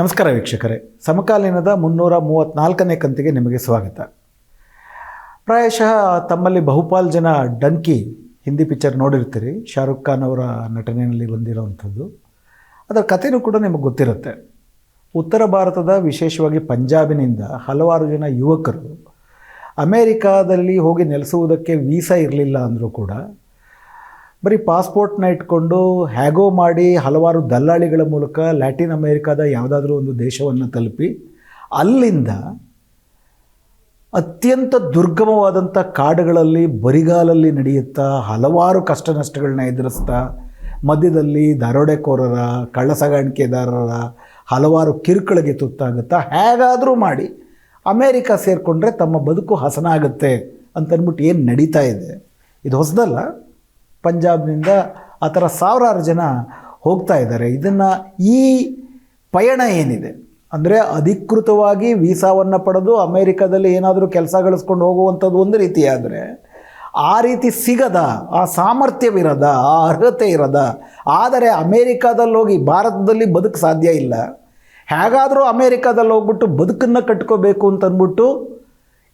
ನಮಸ್ಕಾರ ವೀಕ್ಷಕರೇ. ಸಮಕಾಲೀನದ ಮುನ್ನೂರ ಮೂವತ್ತ್ನಾಲ್ಕನೇ ಕಂತಿಗೆ ನಿಮಗೆ ಸ್ವಾಗತ. ಪ್ರಾಯಶಃ ತಮ್ಮಲ್ಲಿ ಬಹುಪಾಲು ಜನ ಡಂಕಿ ಹಿಂದಿ ಪಿಕ್ಚರ್ ನೋಡಿರ್ತೀರಿ. ಶಾರುಖ್ ಖಾನ್ ಅವರ ನಟನೆಯಲ್ಲಿ ಬಂದಿರೋವಂಥದ್ದು. ಅದರ ಕಥೆನೂ ಕೂಡ ನಿಮಗೆ ಗೊತ್ತಿರುತ್ತೆ. ಉತ್ತರ ಭಾರತದ ವಿಶೇಷವಾಗಿ ಪಂಜಾಬಿನಿಂದ ಹಲವಾರು ಜನ ಯುವಕರು ಅಮೇರಿಕಾದಲ್ಲಿ ಹೋಗಿ ನೆಲೆಸುವುದಕ್ಕೆ ವೀಸಾ ಇರಲಿಲ್ಲ ಅಂದರೂ ಕೂಡ ಬರೀ ಪಾಸ್ಪೋರ್ಟ್ನ ಇಟ್ಕೊಂಡು ಹ್ಯಾಗೋ ಮಾಡಿ ಹಲವಾರು ದಲ್ಲಾಳಿಗಳ ಮೂಲಕ ಲ್ಯಾಟಿನ್ ಅಮೇರಿಕಾದ ಯಾವುದಾದ್ರೂ ಒಂದು ದೇಶವನ್ನು ತಲುಪಿ ಅಲ್ಲಿಂದ ಅತ್ಯಂತ ದುರ್ಗಮವಾದಂಥ ಕಾಡುಗಳಲ್ಲಿ, ಬರಿಗಾಲಲ್ಲಿ ನಡೆಯುತ್ತಾ, ಹಲವಾರು ಕಷ್ಟ ನಷ್ಟಗಳನ್ನ ಎದುರಿಸ್ತಾ, ಮಧ್ಯದಲ್ಲಿ ದರೋಡೆಕೋರರ ಕಳ್ಳ ಸಾಗಾಣಿಕೆದಾರರ ಹಲವಾರು ಕಿರುಕುಳಿಗೆ ತುತ್ತಾಗುತ್ತಾ ಹೇಗಾದರೂ ಮಾಡಿ ಅಮೇರಿಕಾ ಸೇರಿಕೊಂಡ್ರೆ ತಮ್ಮ ಬದುಕು ಹಸನಾಗುತ್ತೆ ಅಂತಂದ್ಬಿಟ್ಟು ಏನು ನಡೀತಾ ಇದೆ? ಇದು ಹೊಸದಲ್ಲ. ಪಂಜಾಬ್ನಿಂದ ಆ ಥರ ಸಾವಿರಾರು ಜನ ಹೋಗ್ತಾ ಇದ್ದಾರೆ. ಇದನ್ನು ಈ ಪಯಣ ಏನಿದೆ? ಅಂದರೆ ಅಧಿಕೃತವಾಗಿ ವೀಸಾವನ್ನು ಪಡೆದು ಅಮೇರಿಕಾದಲ್ಲಿ ಏನಾದರೂ ಕೆಲಸ ಗಳಿಸ್ಕೊಂಡು ಹೋಗುವಂಥದ್ದು ಒಂದು ರೀತಿಯಾದರೆ ಆ ರೀತಿ ಸಿಗದ, ಆ ಸಾಮರ್ಥ್ಯವಿರದ, ಆ ಅರ್ಹತೆ ಇರದ, ಆದರೆ ಅಮೇರಿಕಾದಲ್ಲಿ ಹೋಗಿ ಭಾರತದಲ್ಲಿ ಬದುಕು ಸಾಧ್ಯ ಇಲ್ಲ. ಹೇಗಾದರೂ ಅಮೇರಿಕಾದಲ್ಲಿ ಹೋಗ್ಬಿಟ್ಟು ಬದುಕನ್ನು ಕಟ್ಕೋಬೇಕು ಅಂತಂದ್ಬಿಟ್ಟು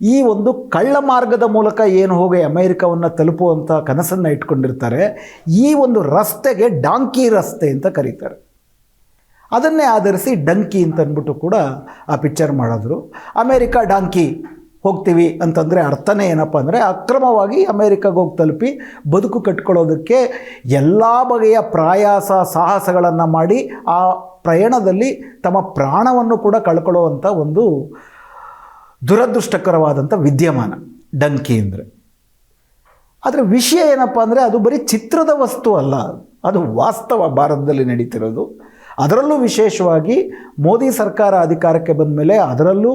ಈ ಒಂದು ಕಳ್ಳ ಮಾರ್ಗದ ಮೂಲಕ ಏನು ಹೋಗಿ ಅಮೇರಿಕಾವನ್ನು ತಲುಪುವಂಥ ಕನಸನ್ನು ಇಟ್ಕೊಂಡಿರ್ತಾರೆ, ಈ ಒಂದು ರಸ್ತೆಗೆ ಡಾಂಕಿ ರಸ್ತೆ ಅಂತ ಕರೀತಾರೆ. ಅದನ್ನೇ ಆಧರಿಸಿ ಡಂಕಿ ಅಂತ ಅಂದ್ಬಿಟ್ಟು ಕೂಡ ಆ ಪಿಕ್ಚರ್ ಮಾಡಿದ್ರು. ಅಮೇರಿಕ ಡಾಂಕಿ ಹೋಗ್ತೀವಿ ಅಂತಂದರೆ ಅರ್ಥನೇ ಏನಪ್ಪ ಅಂದರೆ ಅಕ್ರಮವಾಗಿ ಅಮೇರಿಕಾಗೆ ಹೋಗಿ ತಲುಪಿ ಬದುಕು ಕಟ್ಕೊಳ್ಳೋದಕ್ಕೆ ಎಲ್ಲ ಬಗೆಯ ಪ್ರಾಯಾಸ, ಸಾಹಸಗಳನ್ನು ಮಾಡಿ ಆ ಪ್ರಯಾಣದಲ್ಲಿ ತಮ್ಮ ಪ್ರಾಣವನ್ನು ಕೂಡ ಕಳ್ಕೊಳ್ಳುವಂಥ ಒಂದು ದುರದೃಷ್ಟಕರವಾದಂಥ ವಿದ್ಯಮಾನ, ಡಂಕಿ ಅಂದರೆ. ಆದರೆ ವಿಷಯ ಏನಪ್ಪ ಅಂದರೆ ಅದು ಬರೀ ಚಿತ್ರದ ವಸ್ತು ಅಲ್ಲ, ಅದು ವಾಸ್ತವ ಭಾರತದಲ್ಲಿ ನಡೀತಿರೋದು. ಅದರಲ್ಲೂ ವಿಶೇಷವಾಗಿ ಮೋದಿ ಸರ್ಕಾರ ಅಧಿಕಾರಕ್ಕೆ ಬಂದ ಮೇಲೆ ಅದರಲ್ಲೂ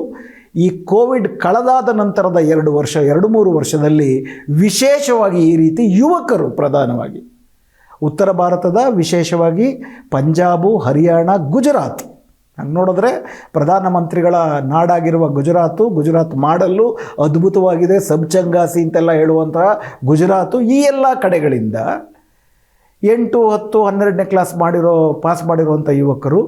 ಈ ಕೋವಿಡ್ ಕಳೆದಾದ ನಂತರದ ಎರಡು ವರ್ಷ, ಎರಡು ಮೂರು ವರ್ಷದಲ್ಲಿ ವಿಶೇಷವಾಗಿ ಈ ರೀತಿ ಯುವಕರು ಪ್ರಧಾನವಾಗಿ. ಉತ್ತರ ಭಾರತದ ವಿಶೇಷವಾಗಿ ಪಂಜಾಬು, ಹರಿಯಾಣ, ಗುಜರಾತ್ ಹಂಗೆ ನೋಡಿದ್ರೆ ಪ್ರಧಾನಮಂತ್ರಿಗಳ ನಾಡಾಗಿರುವ ಗುಜರಾತು, ಗುಜರಾತ್ ಮಾಡಲು ಅದ್ಭುತವಾಗಿದೆ ಸಬ್ ಚಂಗಾಸಿ ಅಂತೆಲ್ಲ ಹೇಳುವಂತಹ ಗುಜರಾತು ಈ ಎಲ್ಲ ಕಡೆಗಳಿಂದ ಎಂಟು, ಹತ್ತು, ಹನ್ನೆರಡನೇ ಕ್ಲಾಸ್ ಮಾಡಿರೋ, ಪಾಸ್ ಮಾಡಿರುವಂಥ ಯುವಕರು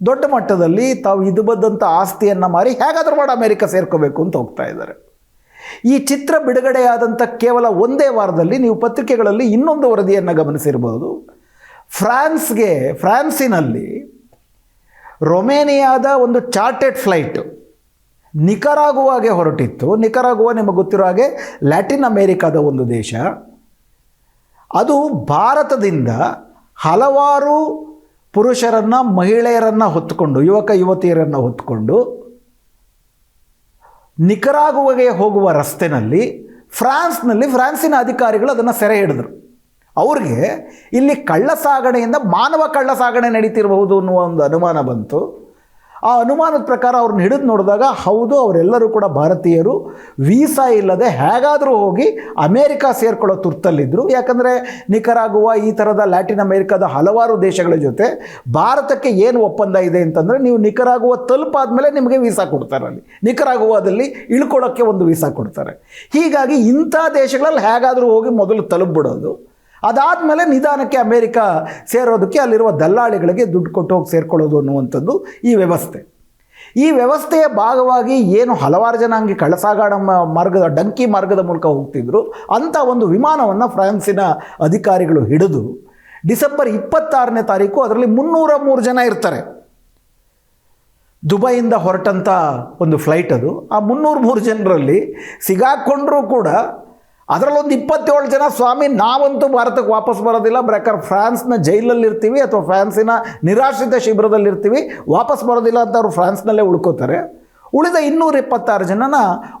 ದೊಡ್ಡ ಮಟ್ಟದಲ್ಲಿ ತಾವು ಇದು ಬಂದಂಥ ಆಸ್ತಿಯನ್ನು ಮಾರಿ ಹೇಗಾದರೂ ಮಾಡಿ ಅಮೇರಿಕ ಸೇರ್ಕೋಬೇಕು ಅಂತ ಹೋಗ್ತಾ ಇದ್ದಾರೆ. ಈ ಚಿತ್ರ ಬಿಡುಗಡೆಯಾದಂಥ ಕೇವಲ ಒಂದೇ ವಾರದಲ್ಲಿ ನೀವು ಪತ್ರಿಕೆಗಳಲ್ಲಿ ಇನ್ನೊಂದು ವರದಿಯನ್ನು ಗಮನಿಸಿರ್ಬೋದು. ಫ್ರಾನ್ಸ್ಗೆ, ಫ್ರಾನ್ಸಿನಲ್ಲಿ ರೊಮೇನಿಯಾದ ಒಂದು ಚಾರ್ಟೆಡ್ ಫ್ಲೈಟು ನಿಕರಾಗುವಾಗೆ ಹೊರಟಿತ್ತು. ನಿಕರಾಗುವ ನಿಮಗೆ ಗೊತ್ತಿರೋ ಹಾಗೆ ಲ್ಯಾಟಿನ್ ಅಮೇರಿಕಾದ ಒಂದು ದೇಶ. ಅದು ಭಾರತದಿಂದ ಹಲವಾರು ಪುರುಷರನ್ನು, ಮಹಿಳೆಯರನ್ನು ಹೊತ್ತುಕೊಂಡು, ಯುವಕ, ಯುವತಿಯರನ್ನು ಹೊತ್ತುಕೊಂಡು ನಿಕರಾಗುವಗೆ ಹೋಗುವ ರಸ್ತೆನಲ್ಲಿ ಫ್ರಾನ್ಸ್ನಲ್ಲಿ ಫ್ರಾನ್ಸಿನ ಅಧಿಕಾರಿಗಳು ಅದನ್ನು ಸೆರೆ ಹಿಡಿದ್ರು. ಅವ್ರಿಗೆ ಇಲ್ಲಿ ಕಳ್ಳ ಸಾಗಣೆಯಿಂದ ಮಾನವ ಕಳ್ಳ ಸಾಗಣೆ ನಡೀತಿರಬಹುದು ಅನ್ನುವ ಒಂದು ಅನುಮಾನ ಬಂತು. ಆ ಅನುಮಾನದ ಪ್ರಕಾರ ಅವ್ರನ್ನ ಹಿಡಿದು ನೋಡಿದಾಗ, ಹೌದು, ಅವರೆಲ್ಲರೂ ಕೂಡ ಭಾರತೀಯರು, ವೀಸಾ ಇಲ್ಲದೆ ಹೇಗಾದರೂ ಹೋಗಿ ಅಮೇರಿಕಾ ಸೇರ್ಕೊಳ್ಳೋ ತುರ್ತಲ್ಲಿದ್ದರು ಯಾಕಂದರೆ ನಿಕರಾಗುವ ಈ ಥರದ ಲ್ಯಾಟಿನ್ ಅಮೇರಿಕಾದ ಹಲವಾರು ದೇಶಗಳ ಜೊತೆ ಭಾರತಕ್ಕೆ ಏನು ಒಪ್ಪಂದ ಇದೆ ಅಂತಂದರೆ, ನೀವು ನಿಕರಾಗುವ ತಲುಪಾದ್ಮೇಲೆ ನಿಮಗೆ ವೀಸಾ ಕೊಡ್ತಾರೆ ಅಲ್ಲಿ. ನಿಕರಾಗುವದಲ್ಲಿ ಇಳ್ಕೊಳ್ಳೋಕ್ಕೆ ಒಂದು ವೀಸಾ ಕೊಡ್ತಾರೆ. ಹೀಗಾಗಿ ಇಂಥ ದೇಶಗಳಲ್ಲಿ ಹೇಗಾದರೂ ಹೋಗಿ ಮೊದಲು ತಲುಪಿಬಿಡೋದು. ಅದಾದಮೇಲೆ ನಿಧಾನಕ್ಕೆ ಅಮೇರಿಕ ಸೇರೋದಕ್ಕೆ ಅಲ್ಲಿರುವ ದಲ್ಲಾಳಿಗಳಿಗೆ ದುಡ್ಡು ಕೊಟ್ಟು ಹೋಗಿ ಸೇರ್ಕೊಳ್ಳೋದು ಅನ್ನುವಂಥದ್ದು ಈ ವ್ಯವಸ್ಥೆ. ಈ ವ್ಯವಸ್ಥೆಯ ಭಾಗವಾಗಿ ಏನು ಹಲವಾರು ಜನ ಹಂಗೆ ಕಳಸಾಗಾಣ ಮ- ಮಾರ್ಗದ, ಡಂಕಿ ಮಾರ್ಗದ ಮೂಲಕ ಹೋಗ್ತಿದ್ರು, ಅಂಥ ಒಂದು ವಿಮಾನವನ್ನು ಫ್ರಾನ್ಸಿನ ಅಧಿಕಾರಿಗಳು ಹಿಡಿದು ಡಿಸೆಂಬರ್ ಇಪ್ಪತ್ತಾರನೇ ತಾರೀಕು ಅದರಲ್ಲಿ ಮುನ್ನೂರ ಮೂರು ಜನ ಇರ್ತಾರೆ. ದುಬೈಯಿಂದ ಹೊರಟಂಥ ಒಂದು ಫ್ಲೈಟ್ ಅದು. ಆ ಮುನ್ನೂರು ಮೂರು ಜನರಲ್ಲಿ ಸಿಗಾಕೊಂಡ್ರೂ ಕೂಡ ಅದರಲ್ಲೊಂದು ಇಪ್ಪತ್ತೇಳು ಜನ, ಸ್ವಾಮಿ, ನಾವಂತೂ ಭಾರತಕ್ಕೆ ವಾಪಸ್ ಬರೋದಿಲ್ಲ. ಬ್ರೇಕರ್ ಫ್ರಾನ್ಸ್ನ ಜೈಲಲ್ಲಿ ಇರ್ತೀವಿ ಅಥವಾ ಫ್ರಾನ್ಸಿನ ನಿರಾಶ್ರಿತ ಶಿಬಿರದಲ್ಲಿರ್ತೀವಿ. ವಾಪಸ್ ಬರೋದಿಲ್ಲ ಅಂತ ಅವರು ಫ್ರಾನ್ಸ್ನಲ್ಲೇ ಉಳ್ಕೋತಾರೆ. ಉಳಿದ ಇನ್ನೂರ ಇಪ್ಪತ್ತಾರು ಜನನ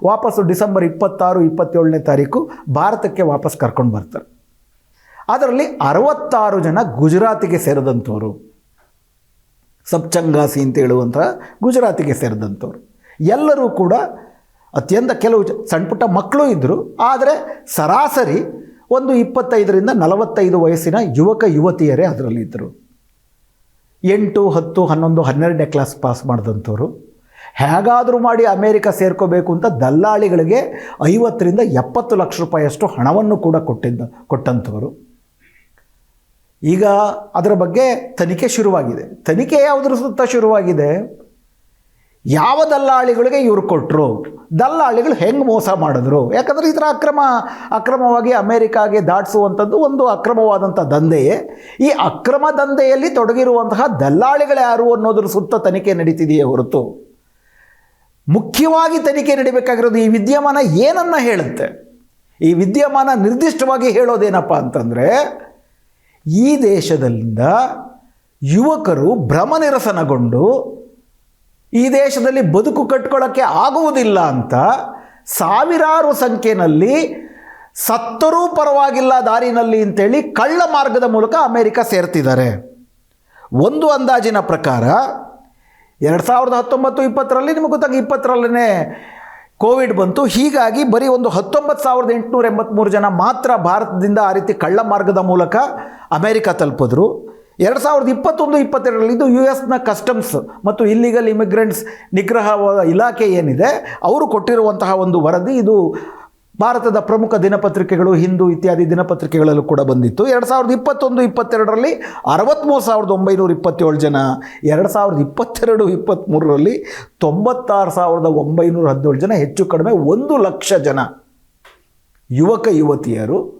ವಾಪಸ್ಸು ಡಿಸೆಂಬರ್ ಇಪ್ಪತ್ತಾರು, ಇಪ್ಪತ್ತೇಳನೇ ತಾರೀಕು ಭಾರತಕ್ಕೆ ವಾಪಸ್ ಕರ್ಕೊಂಡು ಬರ್ತಾರೆ. ಅದರಲ್ಲಿ ಅರವತ್ತಾರು ಜನ ಗುಜರಾತಿಗೆ ಸೇರಿದಂಥವ್ರು. ಸಪ್ಚಂಗಾಸಿ ಅಂತ ಹೇಳುವಂಥ ಗುಜರಾತಿಗೆ ಸೇರಿದಂಥವ್ರು. ಎಲ್ಲರೂ ಕೂಡ ಅತ್ಯಂತ ಕೆಲವು ಸಣ್ಣ ಪುಟ್ಟ ಮಕ್ಕಳು ಇದ್ದರು ಆದರೆ ಸರಾಸರಿ ಒಂದು ಇಪ್ಪತ್ತೈದರಿಂದ ನಲವತ್ತೈದು ವಯಸ್ಸಿನ ಯುವಕ ಯುವತಿಯರೇ ಅದರಲ್ಲಿ ಇದ್ದರು ಎಂಟು, ಹತ್ತು, ಹನ್ನೊಂದು, ಹನ್ನೆರಡನೇ ಕ್ಲಾಸ್ ಪಾಸ್ ಮಾಡಿದಂಥವ್ರು. ಹೇಗಾದರೂ ಮಾಡಿ ಅಮೇರಿಕ ಸೇರ್ಕೋಬೇಕು ಅಂತ ದಲ್ಲಾಳಿಗಳಿಗೆ ಐವತ್ತರಿಂದ ಎಪ್ಪತ್ತು ಲಕ್ಷ ರೂಪಾಯಿಯಷ್ಟು ಹಣವನ್ನು ಕೂಡ ಕೊಟ್ಟಿದ್ದ, ಕೊಟ್ಟಂಥವರು. ಈಗ ಅದರ ಬಗ್ಗೆ ತನಿಖೆ ಶುರುವಾಗಿದೆ. ತನಿಖೆ ಯಾವುದ್ರ ಸುತ್ತ ಶುರುವಾಗಿದೆ? ಯಾವ ದಲ್ಲಾಳಿಗಳಿಗೆ ಇವ್ರು ಕೊಟ್ಟರು ದಲ್ಲಾಳಿಗಳು ಹೆಂಗೆ ಮೋಸ ಮಾಡಿದ್ರು? ಯಾಕಂದರೆ ಈ ಥರ ಅಕ್ರಮ, ಅಕ್ರಮವಾಗಿ ಅಮೇರಿಕಾಗೆ ದಾಟಿಸುವಂಥದ್ದು ಒಂದು ಅಕ್ರಮವಾದಂಥ ದಂಧೆಯೇ. ಈ ಅಕ್ರಮ ದಂಧೆಯಲ್ಲಿ ತೊಡಗಿರುವಂತಹ ದಲ್ಲಾಳಿಗಳು ಯಾರು ಅನ್ನೋದ್ರ ಸುತ್ತ ತನಿಖೆ ನಡೀತಿದೆಯೇ ಹೊರತು. ಮುಖ್ಯವಾಗಿ ತನಿಖೆ ನಡಿಬೇಕಾಗಿರೋದು ಈ ವಿದ್ಯಮಾನ ಏನನ್ನ ಹೇಳುತ್ತೆ? ಈ ವಿದ್ಯಮಾನ ನಿರ್ದಿಷ್ಟವಾಗಿ ಹೇಳೋದೇನಪ್ಪ ಅಂತಂದರೆ, ಈ ದೇಶದಿಂದ ಯುವಕರು ಭ್ರಮನಿರಸನಗೊಂಡು ಈ ದೇಶದಲ್ಲಿ ಬದುಕು ಕಟ್ಕೊಳ್ಳೋಕ್ಕೆ ಆಗುವುದಿಲ್ಲ ಅಂತ ಸಾವಿರಾರು ಸಂಖ್ಯೆಯಲ್ಲಿ ಸತ್ತರೂ ಪರವಾಗಿಲ್ಲ ದಾರಿನಲ್ಲಿ ಅಂತೇಳಿ ಕಳ್ಳ ಮಾರ್ಗದ ಮೂಲಕ ಅಮೇರಿಕ ಸೇರ್ತಿದ್ದಾರೆ. ಒಂದು ಅಂದಾಜಿನ ಪ್ರಕಾರ ಎರಡು ಸಾವಿರದ ಹತ್ತೊಂಬತ್ತು ಇಪ್ಪತ್ತರಲ್ಲಿ ನಿಮಗೆ ಗೊತ್ತಾಗ ಇಪ್ಪತ್ತರಲ್ಲೇ ಕೋವಿಡ್ ಬಂತು. ಹೀಗಾಗಿ ಬರೀ ಒಂದು ಹತ್ತೊಂಬತ್ತು ಸಾವಿರದ ಎಂಟುನೂರ ಎಂಬತ್ತ್ಮೂರು ಜನ ಮಾತ್ರ ಭಾರತದಿಂದ ಆ ರೀತಿ ಕಳ್ಳ ಮಾರ್ಗದ ಮೂಲಕ ಅಮೇರಿಕ ತಲುಪಿದ್ರು. ಎರಡು ಸಾವಿರದ ಇಪ್ಪತ್ತೊಂದು, ಇಪ್ಪತ್ತೆರಡರಲ್ಲಿ ಇದು ಯು ಎಸ್ನ ಕಸ್ಟಮ್ಸ್ ಮತ್ತು ಇಲ್ಲಿಗಲ್ ಇಮಿಗ್ರೆಂಟ್ಸ್ ನಿಗ್ರಹ ಇಲಾಖೆ ಏನಿದೆ, ಅವರು ಕೊಟ್ಟಿರುವಂತಹ ಒಂದು ವರದಿ ಇದು ಭಾರತದ ಪ್ರಮುಖ ದಿನಪತ್ರಿಕೆಗಳು, ಹಿಂದೂ ಇತ್ಯಾದಿ ದಿನಪತ್ರಿಕೆಗಳಲ್ಲೂ ಕೂಡ ಬಂದಿತ್ತು. ಎರಡು ಸಾವಿರದ ಇಪ್ಪತ್ತೊಂದು, ಇಪ್ಪತ್ತೆರಡರಲ್ಲಿ ಅರವತ್ತ್ಮೂರು ಸಾವಿರದ ಒಂಬೈನೂರ ಇಪ್ಪತ್ತೇಳು ಜನ, ಎರಡು ಸಾವಿರದ ಇಪ್ಪತ್ತೆರಡು, ಇಪ್ಪತ್ತ್ಮೂರರಲ್ಲಿ ತೊಂಬತ್ತಾರು ಸಾವಿರದ ಒಂಬೈನೂರ ಹದಿನೇಳು ಜನ, ಹೆಚ್ಚು ಕಡಿಮೆ ಒಂದು ಲಕ್ಷ ಜನ ಯುವಕ, ಯುವತಿಯರು.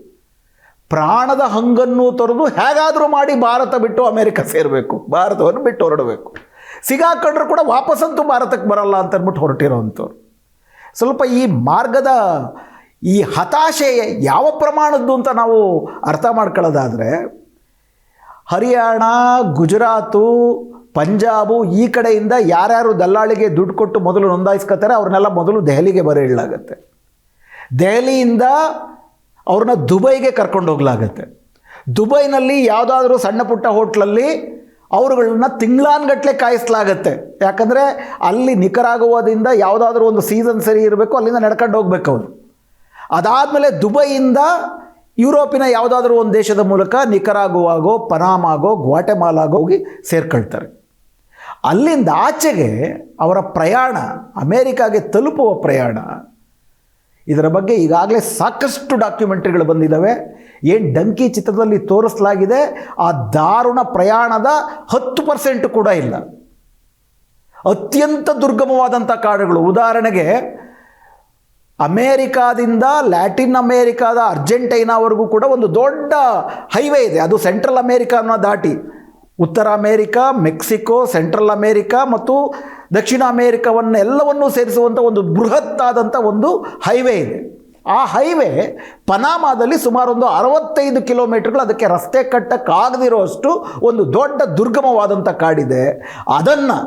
ಪ್ರಾಣದ ಹಂಗನ್ನು ತೊರೆದು ಹೇಗಾದರೂ ಮಾಡಿ ಭಾರತ ಬಿಟ್ಟು ಅಮೇರಿಕ ಸೇರಬೇಕು. ಭಾರತವನ್ನು ಬಿಟ್ಟು ಹೊರಡಬೇಕು. ಸಿಗಾಕೊಂಡ್ರು ಕೂಡ ವಾಪಸ್ಸಂತೂ ಭಾರತಕ್ಕೆ ಬರಲ್ಲ ಅಂತ ಅಂದ್ಬಿಟ್ಟು ಹೊರಟಿರೋವಂಥವ್ರು ಸ್ವಲ್ಪ ಈ ಮಾರ್ಗದ ಈ ಹತಾಶೆ ಯಾವ ಪ್ರಮಾಣದ್ದು ಅಂತ ನಾವು ಅರ್ಥ ಮಾಡ್ಕೊಳ್ಳೋದಾದರೆ, ಹರಿಯಾಣ, ಗುಜರಾತು, ಪಂಜಾಬು ಈ ಕಡೆಯಿಂದ ಯಾರ್ಯಾರು ದಲ್ಲಾಳಿಗೆ ದುಡ್ಡು ಕೊಟ್ಟು ಮೊದಲು ನೋಂದಾಯಿಸ್ಕೊತಾರೆ, ಅವ್ರನ್ನೆಲ್ಲ ಮೊದಲು ದೆಹಲಿಗೆ ಬರೀಳಾಗತ್ತೆ ದೆಹಲಿಯಿಂದ ಅವ್ರನ್ನ ದುಬೈಗೆ ಕರ್ಕೊಂಡು ಹೋಗ್ಲಾಗತ್ತೆ. ದುಬೈನಲ್ಲಿ ಯಾವುದಾದ್ರೂ ಸಣ್ಣ ಪುಟ್ಟ ಹೋಟ್ಲಲ್ಲಿ ಅವರುಗಳನ್ನ ತಿಂಗಳಾನ್ಗಟ್ಟಲೆ ಕಾಯಿಸ್ಲಾಗತ್ತೆ. ಯಾಕಂದರೆ ಅಲ್ಲಿ ನಿಖರಾಗುವುದರಿಂದ ಯಾವುದಾದ್ರೂ ಒಂದು ಸೀಸನ್ ಸರಿ ಇರಬೇಕು, ಅಲ್ಲಿಂದ ನಡ್ಕೊಂಡು ಹೋಗ್ಬೇಕು ಅವರು. ಅದಾದಮೇಲೆ ದುಬೈಯಿಂದ ಯುರೋಪಿನ ಯಾವುದಾದ್ರೂ ಒಂದು ದೇಶದ ಮೂಲಕ ನಿಖರಾಗುವಾಗೋ, ಪನಾಮಾಗೋ, ಗ್ವಾಟೆಮಾಲಾಗೋ ಹೋಗಿ ಸೇರ್ಕೊಳ್ತಾರೆ. ಅಲ್ಲಿಂದ ಆಚೆಗೆ ಅವರ ಪ್ರಯಾಣ, ಅಮೇರಿಕಾಗೆ ತಲುಪುವ ಪ್ರಯಾಣ ಇದರ ಬಗ್ಗೆ ಈಗಾಗಲೇ ಸಾಕಷ್ಟು ಡಾಕ್ಯುಮೆಂಟ್ರಿಗಳು ಬಂದಿದ್ದಾವೆ. ಏನು ಡಂಕಿ ಚಿತ್ರದಲ್ಲಿ ತೋರಿಸಲಾಗಿದೆ, ಆ ದಾರುಣ ಪ್ರಯಾಣದ ಹತ್ತು ಪರ್ಸೆಂಟ್ ಕೂಡ ಇಲ್ಲ. ಅತ್ಯಂತ ದುರ್ಗಮವಾದಂಥ ಕಾಡುಗಳು. ಉದಾಹರಣೆಗೆ, ಅಮೇರಿಕಾದಿಂದ ಲ್ಯಾಟಿನ್ ಅಮೇರಿಕಾದ ಅರ್ಜೆಂಟೈನಾವರೆಗೂ ಕೂಡ ಒಂದು ದೊಡ್ಡ ಹೈವೇ ಇದೆ. ಅದು ಸೆಂಟ್ರಲ್ ಅಮೇರಿಕಾನ ದಾಟಿ, ಉತ್ತರ ಅಮೇರಿಕಾ, ಮೆಕ್ಸಿಕೋ, ಸೆಂಟ್ರಲ್ ಅಮೇರಿಕಾ ಮತ್ತು ದಕ್ಷಿಣ ಅಮೇರಿಕವನ್ನೆಲ್ಲವನ್ನೂ ಸೇರಿಸುವಂಥ ಒಂದು ಬೃಹತ್ತಾದಂಥ ಒಂದು ಹೈವೇ ಇದೆ. ಆ ಹೈವೇ ಪನಾಮಾದಲ್ಲಿ ಸುಮಾರು ಒಂದು ಅರವತ್ತೈದು ಕಿಲೋಮೀಟರ್ಗಳು ಅದಕ್ಕೆ ರಸ್ತೆ ಕಟ್ಟಕ್ಕಾಗದಿರೋ ಅಷ್ಟು ಒಂದು ದೊಡ್ಡ ದುರ್ಗಮವಾದಂಥ ಕಾಡಿದೆ. ಅದನ್ನು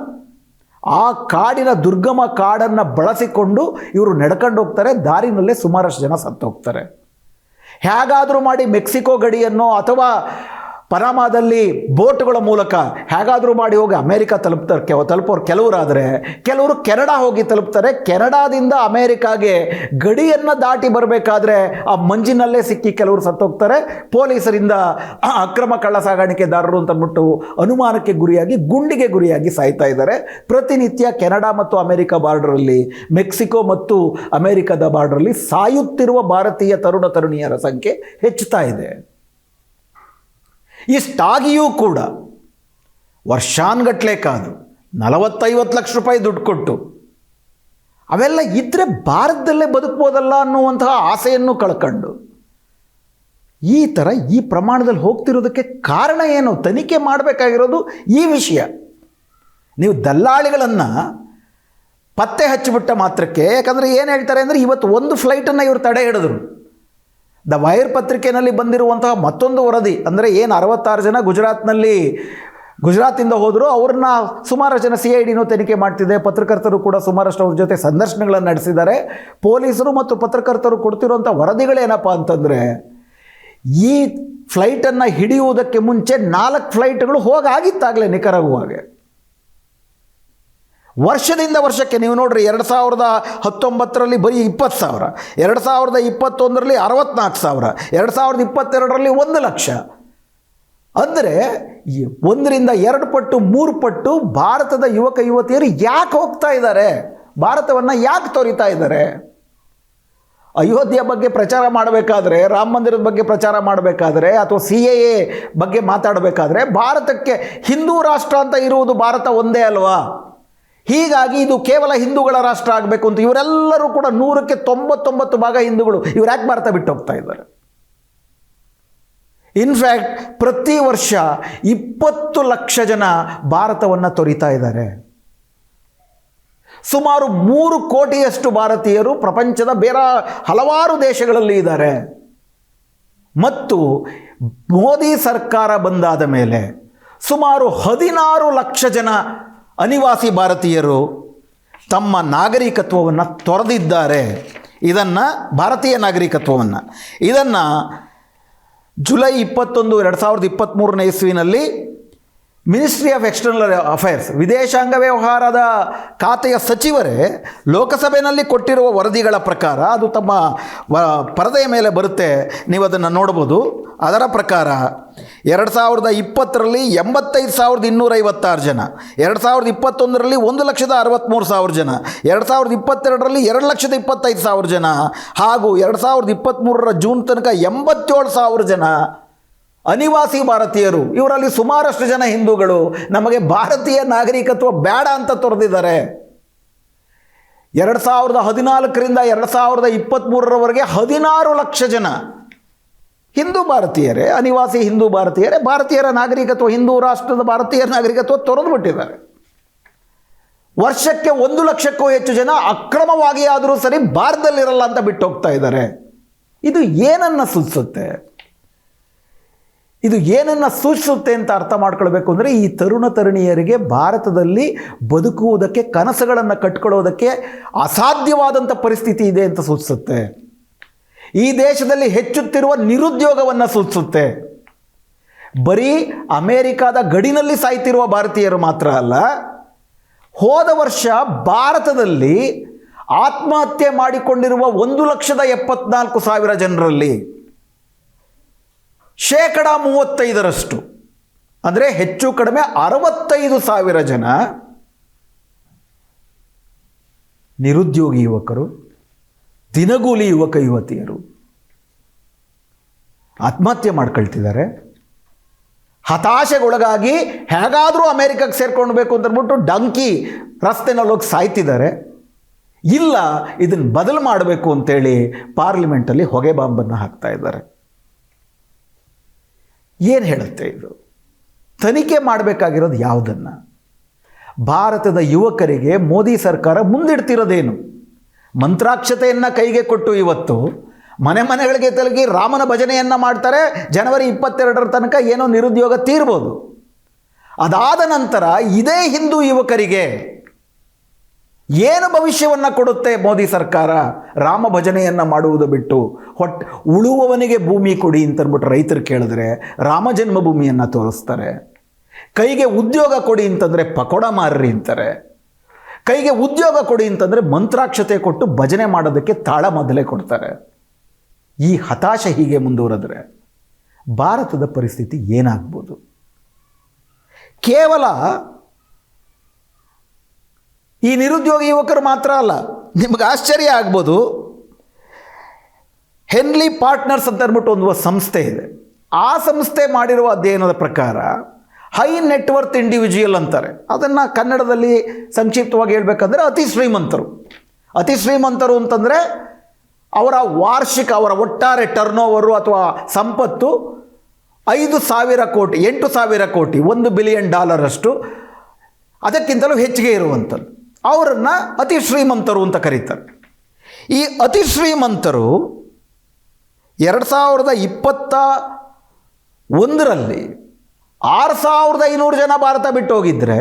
ಆ ಕಾಡಿನ ದುರ್ಗಮ ಕಾಡನ್ನು ಬಳಸಿಕೊಂಡು ಇವರು ನಡ್ಕೊಂಡು ಹೋಗ್ತಾರೆ. ದಾರಿನಲ್ಲೇ ಸುಮಾರಷ್ಟು ಜನ ಸತ್ತು ಹೋಗ್ತಾರೆ ಹೇಗಾದರೂ ಮಾಡಿ ಮೆಕ್ಸಿಕೋ ಗಡಿಯನ್ನು ಅಥವಾ ಪನಾಮಾದಲ್ಲಿ ಬೋಟ್ಗಳ ಮೂಲಕ ಹೇಗಾದರೂ ಮಾಡಿ ಹೋಗಿ ಅಮೇರಿಕಾ ತಲುಪ್ತಾರೆ. ಕೆ ತಲುಪೋರು ಕೆಲವರಾದರೆ, ಕೆಲವರು ಕೆನಡಾ ಹೋಗಿ ತಲುಪ್ತಾರೆ. ಕೆನಡಾದಿಂದ ಅಮೇರಿಕಾಗೆ ಗಡಿಯನ್ನು ದಾಟಿ ಬರಬೇಕಾದ್ರೆ ಆ ಮಂಜಿನಲ್ಲೇ ಸಿಕ್ಕಿ ಕೆಲವರು ಸತ್ತೋಗ್ತಾರೆ. ಪೊಲೀಸರಿಂದ ಅಕ್ರಮ ಕಳ್ಳ ಸಾಗಾಣಿಕೆದಾರರು ಅಂತ ಅಂದ್ಬಿಟ್ಟು ಅನುಮಾನಕ್ಕೆ ಗುರಿಯಾಗಿ, ಗುಂಡಿಗೆ ಗುರಿಯಾಗಿ ಸಾಯ್ತಾ ಇದ್ದಾರೆ. ಪ್ರತಿನಿತ್ಯ ಕೆನಡಾ ಮತ್ತು ಅಮೆರಿಕ ಬಾರ್ಡರಲ್ಲಿ, ಮೆಕ್ಸಿಕೋ ಮತ್ತು ಅಮೆರಿಕದ ಬಾರ್ಡರಲ್ಲಿ ಸಾಯುತ್ತಿರುವ ಭಾರತೀಯ ತರುಣ ತರುಣಿಯರ ಸಂಖ್ಯೆ ಹೆಚ್ಚುತ್ತಾ ಇದೆ. ಇಷ್ಟಾಗಿಯೂ ಕೂಡ ವರ್ಷಾನ್ಗಟ್ಲೆ ಕಾದು ನಲವತ್ತೈವತ್ತು ಲಕ್ಷ ರೂಪಾಯಿ ದುಡ್ಡು ಕೊಟ್ಟು ಅವೆಲ್ಲ ಇದ್ದರೆ ಭಾರತದಲ್ಲೇ ಬದುಕ್ಬೋದಲ್ಲ ಅನ್ನುವಂತಹ ಆಸೆಯನ್ನು ಕಳ್ಕೊಂಡು ಈ ಥರ ಈ ಪ್ರಮಾಣದಲ್ಲಿ ಹೋಗ್ತಿರೋದಕ್ಕೆ ಕಾರಣ ಏನು? ತನಿಖೆ ಮಾಡಬೇಕಾಗಿರೋದು ಈ ವಿಷಯ. ನೀವು ದಲ್ಲಾಳಿಗಳನ್ನು ಪತ್ತೆ ಹಚ್ಚಿಬಿಟ್ಟ ಮಾತ್ರಕ್ಕೆ, ಯಾಕಂದರೆ ಏನು ಹೇಳ್ತಾರೆ ಅಂದರೆ ಇವತ್ತು ಒಂದು ಫ್ಲೈಟನ್ನು ಇವರು ತಡೆ ಹಿಡಿದ್ರು. ದ ವೈರ್ ಪತ್ರಿಕೆಯಲ್ಲಿ ಬಂದಿರುವಂತಹ ಮತ್ತೊಂದು ವರದಿ, ಅಂದರೆ ಏನು ಅರವತ್ತಾರು ಜನ ಗುಜರಾತ್ನಲ್ಲಿ, ಗುಜರಾತಿಂದ ಹೋದರೂ ಅವ್ರನ್ನ ಸುಮಾರು ಜನ ಸಿ ಐ ಡಿನೂ ತನಿಖೆ ಮಾಡ್ತಿದೆ, ಪತ್ರಕರ್ತರು ಕೂಡ ಸುಮಾರಷ್ಟು ಅವ್ರ ಜೊತೆ ಸಂದರ್ಶನಗಳನ್ನು ನಡೆಸಿದ್ದಾರೆ. ಪೊಲೀಸರು ಮತ್ತು ಪತ್ರಕರ್ತರು ಕೊಡ್ತಿರುವಂಥ ವರದಿಗಳೇನಪ್ಪ ಅಂತಂದರೆ, ಈ ಫ್ಲೈಟನ್ನು ಹಿಡಿಯುವುದಕ್ಕೆ ಮುಂಚೆ ನಾಲ್ಕು ಫ್ಲೈಟ್ಗಳು ಹೋಗಾಗಿತ್ತಾಗಲೇ ನಿಖರಗುವಾಗೆ ವರ್ಷದಿಂದ ವರ್ಷಕ್ಕೆ ನೀವು ನೋಡ್ರಿ ಎರಡು ಸಾವಿರದ ಹತ್ತೊಂಬತ್ತರಲ್ಲಿ ಬರೀ ಇಪ್ಪತ್ತು ಸಾವಿರ, ಎರಡು ಸಾವಿರದ ಇಪ್ಪತ್ತೊಂದರಲ್ಲಿ ಅರವತ್ನಾಲ್ಕು ಸಾವಿರ, ಎರಡು ಸಾವಿರದ ಇಪ್ಪತ್ತೆರಡರಲ್ಲಿ ಒಂದು ಲಕ್ಷ. ಅಂದರೆ ಒಂದರಿಂದ ಎರಡು ಪಟ್ಟು, ಮೂರು ಪಟ್ಟು ಭಾರತದ ಯುವಕ ಯುವತಿಯರು ಯಾಕೆ ಹೋಗ್ತಾ ಇದ್ದಾರೆ? ಭಾರತವನ್ನು ಯಾಕೆ ತೊರಿತಾ ಇದ್ದಾರೆ? ಅಯೋಧ್ಯೆ ಬಗ್ಗೆ ಪ್ರಚಾರ ಮಾಡಬೇಕಾದ್ರೆ, ರಾಮ ಮಂದಿರದ ಬಗ್ಗೆ ಪ್ರಚಾರ ಮಾಡಬೇಕಾದ್ರೆ, ಅಥವಾ ಸಿ ಎ ಎ ಬಗ್ಗೆ ಮಾತಾಡಬೇಕಾದ್ರೆ ಭಾರತಕ್ಕೆ ಹಿಂದೂ ರಾಷ್ಟ್ರ ಅಂತ ಇರುವುದು ಭಾರತ ಒಂದೇ ಅಲ್ವಾ? ಹೀಗಾಗಿ ಇದು ಕೇವಲ ಹಿಂದೂಗಳ ರಾಷ್ಟ್ರ ಆಗಬೇಕು ಅಂತ ಇವರೆಲ್ಲರೂ ಕೂಡ ನೂರಕ್ಕೆ ತೊಂಬತ್ತೊಂಬತ್ತು ಭಾಗ ಹಿಂದೂಗಳು. ಇವ್ರು ಯಾಕೆ ಭಾರತ ಬಿಟ್ಟು ಹೋಗ್ತಾ ಇದ್ದಾರೆ? ಇನ್ಫ್ಯಾಕ್ಟ್ ಪ್ರತಿ ವರ್ಷ ಇಪ್ಪತ್ತು ಲಕ್ಷ ಜನ ಭಾರತವನ್ನು ತೊರಿತಾ ಇದ್ದಾರೆ. ಸುಮಾರು ಮೂರು ಕೋಟಿಯಷ್ಟು ಭಾರತೀಯರು ಪ್ರಪಂಚದ ಬೇರೆ ಹಲವಾರು ದೇಶಗಳಲ್ಲಿ ಇದ್ದಾರೆ. ಮತ್ತು ಮೋದಿ ಸರ್ಕಾರ ಬಂದಾದ ಮೇಲೆ ಸುಮಾರು ಹದಿನಾರು ಲಕ್ಷ ಜನ ಅನಿವಾಸಿ ಭಾರತೀಯರು ತಮ್ಮ ನಾಗರಿಕತ್ವವನ್ನು ತೊರೆದಿದ್ದಾರೆ. ಇದನ್ನು ಭಾರತೀಯ ನಾಗರಿಕತ್ವವನ್ನು. ಇದನ್ನು ಜುಲೈ ಇಪ್ಪತ್ತೊಂದು, ಎರಡು ಸಾವಿರದ ಇಪ್ಪತ್ತ್ಮೂರನೇ ಇಸ್ವಿನಲ್ಲಿ ಮಿನಿಸ್ಟ್ರಿ ಆಫ್ ಎಕ್ಸ್ಟರ್ನಲ್ ಅಫೇರ್ಸ್ ವಿದೇಶಾಂಗ ವ್ಯವಹಾರದ ಖಾತೆಯ ಸಚಿವರೇ ಲೋಕಸಭೆಯಲ್ಲಿ ಕೊಟ್ಟಿರುವ ವರದಿಗಳ ಪ್ರಕಾರ ಅದು ತಮ್ಮ ವ, ಪರದೆಯ ಮೇಲೆ ಬರುತ್ತೆ. ನೀವು ಅದನ್ನು ನೋಡ್ಬೋದು. ಅದರ ಪ್ರಕಾರ ಎರಡು ಸಾವಿರದ ಇಪ್ಪತ್ತರಲ್ಲಿ ಎಂಬತ್ತೈದು ಸಾವಿರದ ಇನ್ನೂರೈವತ್ತಾರು ಜನ, ಎರಡು ಸಾವಿರದ ಇಪ್ಪತ್ತೊಂದರಲ್ಲಿ ಒಂದು ಲಕ್ಷದ ಅರವತ್ತ್ಮೂರು ಸಾವಿರ ಜನ, ಎರಡು ಸಾವಿರದ ಇಪ್ಪತ್ತೆರಡರಲ್ಲಿ ಎರಡು ಲಕ್ಷದ ಇಪ್ಪತ್ತೈದು ಸಾವಿರ ಜನ ಹಾಗೂ ಎರಡು ಸಾವಿರದ ಇಪ್ಪತ್ತ್ಮೂರರ ಜೂನ್ ತನಕ ಎಂಬತ್ತೇಳು ಸಾವಿರ ಜನ ಅನಿವಾಸಿ ಭಾರತೀಯರು, ಇವರಲ್ಲಿ ಸುಮಾರಷ್ಟು ಜನ ಹಿಂದೂಗಳು ನಮಗೆ ಭಾರತೀಯ ನಾಗರಿಕತ್ವ ಬೇಡ ಅಂತ ತೊರೆದಿದ್ದಾರೆ. ಎರಡು ಸಾವಿರದ ಹದಿನಾಲ್ಕರಿಂದ ಎರಡು ಸಾವಿರದ ಇಪ್ಪತ್ತ್ಮೂರರವರೆಗೆ ಹದಿನಾರು ಲಕ್ಷ ಜನ ಹಿಂದೂ ಭಾರತೀಯರೇ, ಅನಿವಾಸಿ ಹಿಂದೂ ಭಾರತೀಯರೇ, ಭಾರತೀಯರ ನಾಗರಿಕತ್ವ, ಹಿಂದೂ ರಾಷ್ಟ್ರದ ಭಾರತೀಯರ ನಾಗರಿಕತ್ವ ತೊರೆದು ಬಿಟ್ಟಿದ್ದಾರೆ ವರ್ಷಕ್ಕೆ ಒಂದು ಲಕ್ಷಕ್ಕೂ ಹೆಚ್ಚು ಜನ ಅಕ್ರಮವಾಗಿ ಆದರೂ ಸರಿ ಭಾರತದಲ್ಲಿರಲ್ಲ ಅಂತ ಬಿಟ್ಟು ಹೋಗ್ತಾ ಇದ್ದಾರೆ. ಇದು ಏನನ್ನು ಸೂಚಿಸುತ್ತೆ? ಇದು ಏನನ್ನು ಸೂಚಿಸುತ್ತೆ ಅಂತ ಅರ್ಥ ಮಾಡ್ಕೊಳ್ಬೇಕು ಅಂದರೆ ಈ ತರುಣ ತರುಣಿಯರಿಗೆ ಭಾರತದಲ್ಲಿ ಬದುಕುವುದಕ್ಕೆ, ಕನಸುಗಳನ್ನು ಕಟ್ಕೊಳ್ಳೋದಕ್ಕೆ ಅಸಾಧ್ಯವಾದಂಥ ಪರಿಸ್ಥಿತಿ ಇದೆ ಅಂತ ಸೂಚಿಸುತ್ತೆ. ಈ ದೇಶದಲ್ಲಿ ಹೆಚ್ಚುತ್ತಿರುವ ನಿರುದ್ಯೋಗವನ್ನು ಸೂಚಿಸುತ್ತೆ. ಬರೀ ಅಮೇರಿಕಾದ ಗಡಿನಲ್ಲಿ ಸಾಯ್ತಿರುವ ಭಾರತೀಯರು ಮಾತ್ರ ಅಲ್ಲ, ಹೋದ ವರ್ಷ ಭಾರತದಲ್ಲಿ ಆತ್ಮಹತ್ಯೆ ಮಾಡಿಕೊಂಡಿರುವ ಒಂದು ಲಕ್ಷದ ಎಪ್ಪತ್ನಾಲ್ಕು ಸಾವಿರ ಜನರಲ್ಲಿ ಶೇಕಡ ಮೂವತ್ತೈದರಷ್ಟು ಅಂದರೆ ಹೆಚ್ಚು ಕಡಿಮೆ ಅರವತ್ತೈದು ಸಾವಿರ ಜನ ನಿರುದ್ಯೋಗಿ ಯುವಕರು, ದಿನಗೂಲಿ ಯುವಕ ಯುವತಿಯರು ಆತ್ಮಹತ್ಯೆ ಮಾಡ್ಕೊಳ್ತಿದ್ದಾರೆ. ಹತಾಶೆಗೊಳಗಾಗಿ ಹೇಗಾದರೂ ಅಮೇರಿಕಕ್ಕೆ ಸೇರ್ಕೊಳ್ಬೇಕು ಅಂತಂದ್ಬಿಟ್ಟು ಡಂಕಿ ರಸ್ತೆನಲ್ಲಿ ಹೋಗಿ ಸಾಯ್ತಿದ್ದಾರೆ. ಇಲ್ಲ, ಇದನ್ನು ಬದಲು ಮಾಡಬೇಕು ಅಂತೇಳಿ ಪಾರ್ಲಿಮೆಂಟಲ್ಲಿ ಹೊಗೆ ಬಾಂಬನ್ನು ಹಾಕ್ತಾ ಇದ್ದಾರೆ. ಏನು ಹೇಳುತ್ತೆ ಇದು? ತನಿಖೆ ಮಾಡಬೇಕಾಗಿರೋದು ಯಾವುದನ್ನು? ಭಾರತದ ಯುವಕರಿಗೆ ಮೋದಿ ಸರ್ಕಾರ ಮುಂದಿಡ್ತಿರೋದೇನು? ಮಂತ್ರಾಕ್ಷತೆಯನ್ನು ಕೈಗೆ ಕೊಟ್ಟು ಇವತ್ತು ಮನೆ ಮನೆಗಳಿಗೆ ತಲುಗಿ ರಾಮನ ಭಜನೆಯನ್ನು ಮಾಡ್ತಾರೆ, ಜನವರಿ ಇಪ್ಪತ್ತೆರಡರ ತನಕ ಏನೋ ನಿರುದ್ಯೋಗ ತೀರ್ಬೋದು. ಅದಾದ ನಂತರ ಇದೇ ಹಿಂದೂ ಯುವಕರಿಗೆ ಏನು ಭವಿಷ್ಯವನ್ನು ಕೊಡುತ್ತೆ ಮೋದಿ ಸರ್ಕಾರ? ರಾಮ ಭಜನೆಯನ್ನು ಮಾಡುವುದು ಬಿಟ್ಟು ಹೊಟ್ ಉಳುವವನಿಗೆ ಭೂಮಿ ಕೊಡಿ ಅಂತಂದ್ಬಿಟ್ಟು ರೈತರು ಕೇಳಿದ್ರೆ ರಾಮ ಜನ್ಮಭೂಮಿಯನ್ನು ತೋರಿಸ್ತಾರೆ. ಕೈಗೆ ಉದ್ಯೋಗ ಕೊಡಿ ಅಂತಂದರೆ ಪಕೋಡ ಮಾರ್ರಿ ಅಂತಾರೆ. ಕೈಗೆ ಉದ್ಯೋಗ ಕೊಡಿ ಅಂತಂದರೆ ಮಂತ್ರಾಕ್ಷತೆ ಕೊಟ್ಟು ಭಜನೆ ಮಾಡೋದಕ್ಕೆ ತಾಳ ಮೊದಲೇ ಕೊಡ್ತಾರೆ. ಈ ಹತಾಶೆ ಹೀಗೆ ಮುಂದುವರೆದ್ರೆ ಭಾರತದ ಪರಿಸ್ಥಿತಿ ಏನಾಗ್ಬೋದು? ಕೇವಲ ಈ ನಿರುದ್ಯೋಗಿ ಯುವಕರು ಮಾತ್ರ ಅಲ್ಲ, ನಿಮಗೆ ಆಶ್ಚರ್ಯ ಆಗ್ಬೋದು. ಹೆನ್ಲಿ ಪಾರ್ಟ್ನರ್ಸ್ ಅಂತ ಅಂದ್ಬಿಟ್ಟು ಒಂದು ಸಂಸ್ಥೆ ಇದೆ. ಆ ಸಂಸ್ಥೆ ಮಾಡಿರುವ ಅಧ್ಯಯನದ ಪ್ರಕಾರ ಹೈ ನೆಟ್ವರ್ತ್ ಇಂಡಿವಿಜುವಲ್ ಅಂತಾರೆ. ಅದನ್ನು ಕನ್ನಡದಲ್ಲಿ ಸಂಕ್ಷಿಪ್ತವಾಗಿ ಹೇಳಬೇಕಂದ್ರೆ ಅತಿ ಶ್ರೀಮಂತರು. ಅತಿ ಶ್ರೀಮಂತರು ಅಂತಂದರೆ ಅವರ ವಾರ್ಷಿಕ, ಅವರ ಒಟ್ಟಾರೆ ಟರ್ನ್ ಓವರು ಅಥವಾ ಸಂಪತ್ತು ಐದು ಸಾವಿರ ಕೋಟಿ, ಎಂಟು ಸಾವಿರ ಕೋಟಿ, ಒಂದು ಬಿಲಿಯನ್ ಡಾಲರ್ ಅಷ್ಟು. ಅದಕ್ಕಿಂತಲೂ ಹೆಚ್ಚಿಗೆ ಇರುವಂಥದ್ದು. ಅವರನ್ನು ಅತಿ ಶ್ರೀಮಂತರು ಅಂತ ಕರೀತಾರೆ. ಈ ಅತಿ ಶ್ರೀಮಂತರು ಎರಡು ಸಾವಿರದ ಇಪ್ಪತ್ತ ಒಂದರಲ್ಲಿ ಆರು ಸಾವಿರದ ಐನೂರು ಜನ ಭಾರತ ಬಿಟ್ಟು ಹೋಗಿದ್ದರೆ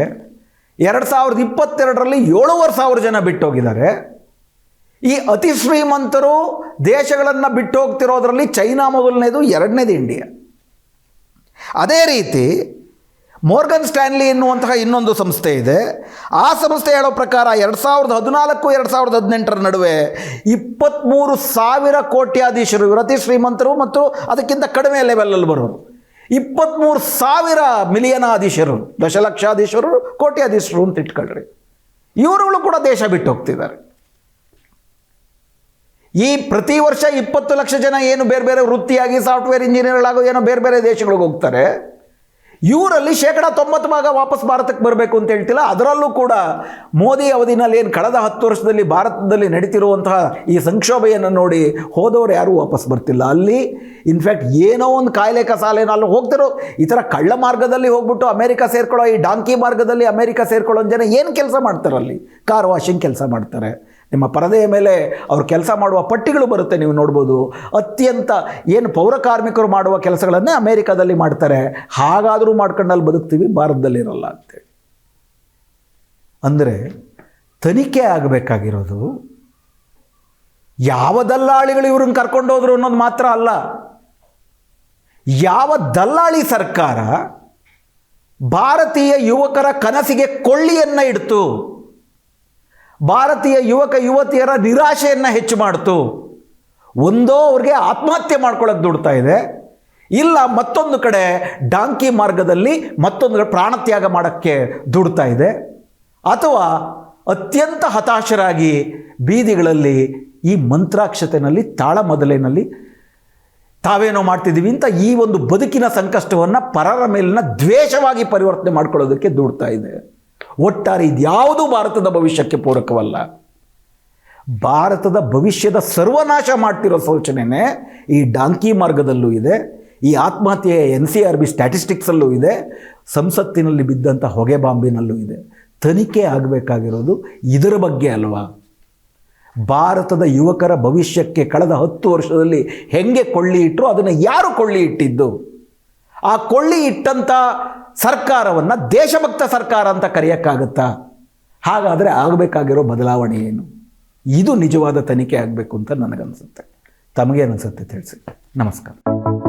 ಎರಡು ಸಾವಿರದ ಇಪ್ಪತ್ತೆರಡರಲ್ಲಿ ಏಳುವರೆ ಸಾವಿರ ಜನ ಬಿಟ್ಟು ಹೋಗಿದ್ದಾರೆ ಈ ಅತಿ ಶ್ರೀಮಂತರು ದೇಶಗಳನ್ನು ಬಿಟ್ಟು ಹೋಗ್ತಿರೋದ್ರಲ್ಲಿ ಚೈನಾ ಮೊದಲನೇದು, ಎರಡನೇದು ಇಂಡಿಯಾ. ಅದೇ ರೀತಿ ಮೋರ್ಗನ್ ಸ್ಟ್ಯಾನ್ಲಿ ಎನ್ನುವಂತಹ ಇನ್ನೊಂದು ಸಂಸ್ಥೆ ಇದೆ. ಆ ಸಂಸ್ಥೆ ಹೇಳೋ ಪ್ರಕಾರ ಎರಡು ಸಾವಿರದ ಹದಿನಾಲ್ಕು, ಎರಡು ಸಾವಿರದ ಹದಿನೆಂಟರ ನಡುವೆ ಇಪ್ಪತ್ತ್ಮೂರು ಸಾವಿರ ಕೋಟ್ಯಾಧೀಶರು ಅತಿ ಶ್ರೀಮಂತರು ಮತ್ತು ಅದಕ್ಕಿಂತ ಕಡಿಮೆ ಲೆವೆಲಲ್ಲಿ ಬರೋರು. ಇಪ್ಪತ್ತ್ಮೂರು ಸಾವಿರ ಮಿಲಿಯನಾಧೀಶರು ದಶಲಕ್ಷಾಧೀಶರು, ಕೋಟ್ಯಾಧೀಶರು ಅಂತ ಇಟ್ಕೊಳ್ರಿ ಇವರುಗಳು ಕೂಡ ದೇಶ ಬಿಟ್ಟು ಹೋಗ್ತಿದ್ದಾರೆ. ಈ ಪ್ರತಿ ವರ್ಷ ಇಪ್ಪತ್ತು ಲಕ್ಷ ಜನ ಏನು ಬೇರೆ ಬೇರೆ ವೃತ್ತಿಯಾಗಿ ಸಾಫ್ಟ್ವೇರ್ ಇಂಜಿನಿಯರ್ಗಳಾಗೋ ಏನೋ ಬೇರೆ ಬೇರೆ ದೇಶಗಳಿಗೆ ಹೋಗ್ತಾರೆ. ಇವರಲ್ಲಿ ಶೇಕಡ ತೊಂಬತ್ತು ಭಾಗ ವಾಪಸ್ ಭಾರತಕ್ಕೆ ಬರಬೇಕು ಅಂತ ಹೇಳ್ತಿಲ್ಲ. ಅದರಲ್ಲೂ ಕೂಡ ಮೋದಿ ಅವಧಿನಲ್ಲಿ ಏನು ಕಳೆದ ಹತ್ತು ವರ್ಷದಲ್ಲಿ ಭಾರತದಲ್ಲಿ ನಡೀತಿರುವಂತಹ ಈ ಸಂಕ್ಷೋಭೆಯನ್ನು ನೋಡಿ ಹೋದವರು ಯಾರೂ ವಾಪಸ್ ಬರ್ತಿಲ್ಲ. ಅಲ್ಲಿ ಇನ್ಫ್ಯಾಕ್ಟ್ ಏನೋ ಒಂದು ಕಾಯಿಲೆ ಕಸಾಲೆನ ಅಲ್ಲಿ ಹೋಗ್ತಿರೋ ಈ ಥರ ಕಳ್ಳ ಮಾರ್ಗದಲ್ಲಿ ಹೋಗ್ಬಿಟ್ಟು ಅಮೇರಿಕ ಸೇರ್ಕೊಳ್ಳೋ ಈ ಡಾಂಕಿ ಮಾರ್ಗದಲ್ಲಿ ಅಮೇರಿಕ ಸೇರ್ಕೊಳ್ಳೋ ಜನ ಏನು ಕೆಲಸ ಮಾಡ್ತಾರೆ ಅಲ್ಲಿ? ಕಾರ್ ವಾಷಿಂಗ್ ಕೆಲಸ ಮಾಡ್ತಾರೆ. ನಿಮ್ಮ ಪರದೆಯ ಮೇಲೆ ಅವ್ರು ಕೆಲಸ ಮಾಡುವ ಪಟ್ಟಿಗಳು ಬರುತ್ತೆ, ನೀವು ನೋಡ್ಬೋದು. ಅತ್ಯಂತ ಏನು ಪೌರ ಕಾರ್ಮಿಕರು ಮಾಡುವ ಕೆಲಸಗಳನ್ನೇ ಅಮೇರಿಕಾದಲ್ಲಿ ಮಾಡ್ತಾರೆ. ಹಾಗಾದರೂ ಮಾಡ್ಕೊಂಡು ಅಲ್ಲಿ ಬದುಕ್ತೀವಿ, ಭಾರತದಲ್ಲಿ ಇರಲ್ಲ ಅಂತೇಳಿ. ಅಂದರೆ ತನಿಖೆ ಆಗಬೇಕಾಗಿರೋದು ಯಾವ ದಲ್ಲಾಳಿಗಳು ಇವ್ರನ್ನ ಕರ್ಕೊಂಡು ಹೋದ್ರು ಅನ್ನೋದು ಮಾತ್ರ ಅಲ್ಲ. ಯಾವ ದಲ್ಲಾಳಿ ಸರ್ಕಾರ ಭಾರತೀಯ ಯುವಕರ ಕನಸಿಗೆ ಕೊಳ್ಳಿಯನ್ನು ಇಡ್ತು. ಭಾರತೀಯ ಯುವಕ ಯುವತಿಯರ ನಿರಾಶೆಯನ್ನು ಹೆಚ್ಚು ಮಾಡಿತು. ಒಂದೋ ಅವ್ರಿಗೆ ಆತ್ಮಹತ್ಯೆ ಮಾಡ್ಕೊಳ್ಳೋಕೆ ದುಡ್ತಾ ಇದೆ. ಇಲ್ಲ, ಮತ್ತೊಂದು ಕಡೆ ಡಾಂಕಿ ಮಾರ್ಗದಲ್ಲಿ ಮತ್ತೊಂದು ಕಡೆ ಪ್ರಾಣತ್ಯಾಗ ಮಾಡೋಕ್ಕೆ ದುಡ್ತಾ ಇದೆ. ಅಥವಾ ಅತ್ಯಂತ ಹತಾಶರಾಗಿ ಬೀದಿಗಳಲ್ಲಿ ಈ ಮಂತ್ರಾಕ್ಷತೆನಲ್ಲಿ ತಾಳ ಮೊದಲಿನಲ್ಲಿ ತಾವೇನೋ ಮಾಡ್ತಿದ್ದೀವಿ ಅಂತ ಈ ಒಂದು ಬದುಕಿನ ಸಂಕಷ್ಟವನ್ನು ಪರರ ಮೇಲಿನ ದ್ವೇಷವಾಗಿ ಪರಿವರ್ತನೆ ಮಾಡ್ಕೊಳ್ಳೋದಕ್ಕೆ ದೂಡ್ತಾ ಇದೆ. ಒಟ್ಟಾರೆ ಇದ್ಯಾವುದೂ ಭಾರತದ ಭವಿಷ್ಯಕ್ಕೆ ಪೂರಕವಲ್ಲ. ಭಾರತದ ಭವಿಷ್ಯದ ಸರ್ವನಾಶ ಮಾಡ್ತಿರೋ ಸೂಚನೆನೇ ಈ ಡಾಂಕಿ ಮಾರ್ಗದಲ್ಲೂ ಇದೆ, ಈ ಆತ್ಮಹತ್ಯೆ ಎನ್ ಸಿ ಆರ್ ಬಿ ಸ್ಟ್ಯಾಟಿಸ್ಟಿಕ್ಸಲ್ಲೂ ಇದೆ, ಸಂಸತ್ತಿನಲ್ಲಿ ಬಿದ್ದಂಥ ಹೊಗೆ ಬಾಂಬಿನಲ್ಲೂ ಇದೆ. ತನಿಖೆ ಆಗಬೇಕಾಗಿರೋದು ಇದರ ಬಗ್ಗೆ ಅಲ್ವಾ? ಭಾರತದ ಯುವಕರ ಭವಿಷ್ಯಕ್ಕೆ ಕಳೆದ ಹತ್ತು ವರ್ಷದಲ್ಲಿ ಹೆಂಗೆ ಕೊಳ್ಳಿ ಇಟ್ಟರು ಅದನ್ನು ಯಾರು ಕೊಳ್ಳಿ ಇಟ್ಟಿದ್ದು? ಆ ಕೊಳ್ಳಿ ಇಟ್ಟಂಥ ಸರ್ಕಾರವನ್ನು ದೇಶಭಕ್ತ ಸರ್ಕಾರ ಅಂತ ಕರೆಯೋಕ್ಕಾಗತ್ತಾ? ಹಾಗಾದರೆ ಆಗಬೇಕಾಗಿರೋ ಬದಲಾವಣೆ ಏನು? ಇದು ನಿಜವಾದ ತನಿಖೆ ಆಗಬೇಕು ಅಂತ ನನಗನ್ಸುತ್ತೆ. ತಮಗೇನನ್ಸುತ್ತೆ ತಿಳಿಸಿ. ನಮಸ್ಕಾರ.